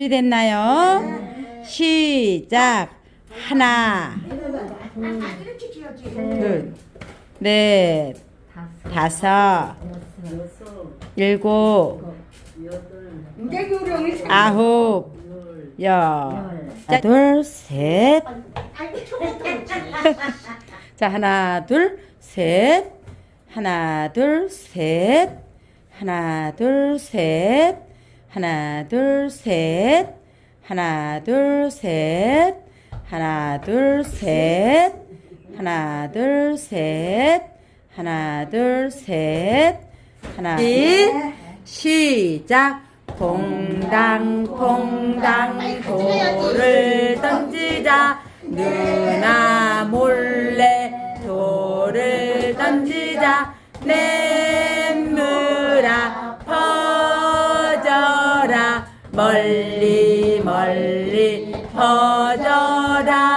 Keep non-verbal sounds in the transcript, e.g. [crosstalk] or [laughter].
준비됐나요? 시작. 하나, 둘, 넷, 다섯, 일곱, 아홉, 열. 자, 둘, 셋. [laughs] 자, 하나, 둘, 셋. 하나, 둘, 셋. 하나, 둘, 셋. 하나, 둘, 셋. 하나, 둘, 셋. 하나, 둘, 셋. 하나, 둘, 셋. 하나, 둘, 셋. 하나, 둘, 시작. 퐁당 퐁당 돌을 던지자 누나 몰래 돌을 던지자 냇 멀리 멀리 퍼져라